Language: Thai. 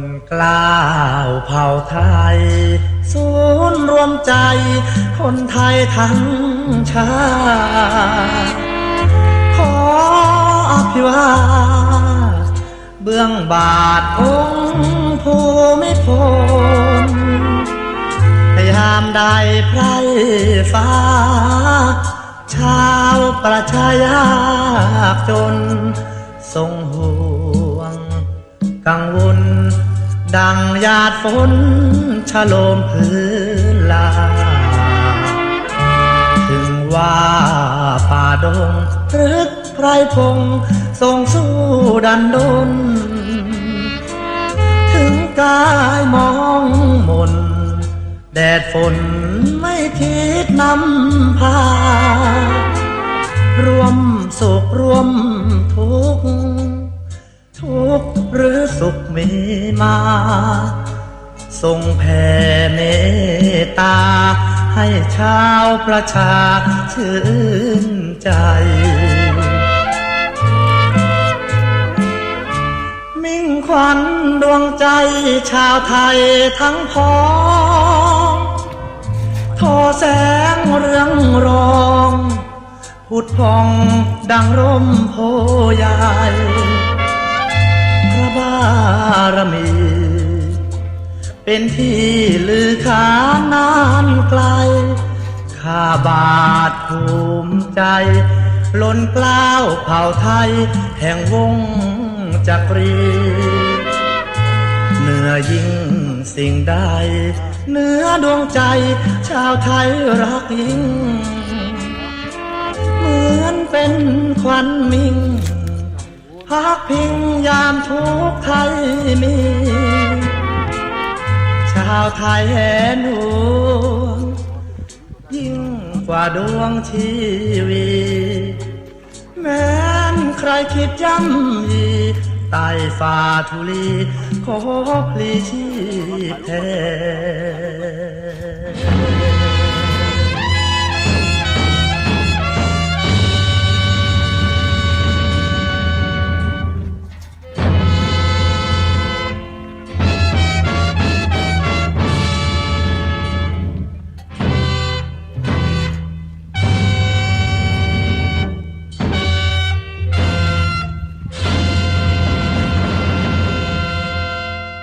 นกล้าวเผ่าไทย ศูนย์รวมใจ คนไทยทั้งชาติขออภิวาทเบื้องบาทองค์ภูมิพลยามใดไพรฟ้า ชาวประชายากจนทรงห่วง กังวล ดังหยาดฝนชะโลมพื้นลา ถึงว่าป่าดงพฤกไพรพงทรงสู้ดันดน ถึงกายมองมน แดดฝนไม่คิดนำพา รวมสุขรวม สุขมีมา ทรงแผ่เมตตา ให้ชาวประชาชื่นใจ มิ่งขวัญดวงใจชาวไทยทั้งพ้องทอแสงเรืองรอง พุดพองดังร่มโพใหญ่ารมี เป็นที่ลือขานานไกล ข้าบาทภูมิใจ ล้นกล้าวเผ่าไทย แห่งวงจักรีเหนือยิ่งสิ่งใดเหนือดวงใจ ชาวไทยรักยิ่ง เหมือนเป็นควันมิง พักพิงยามทุกข์ไทยมี ชาวไทยแหนหวงยิ่งกว่าดวงชีวีแม้นใครคิดย่ำยีใต้ฝ่าทุลีขอพลีชีพแทน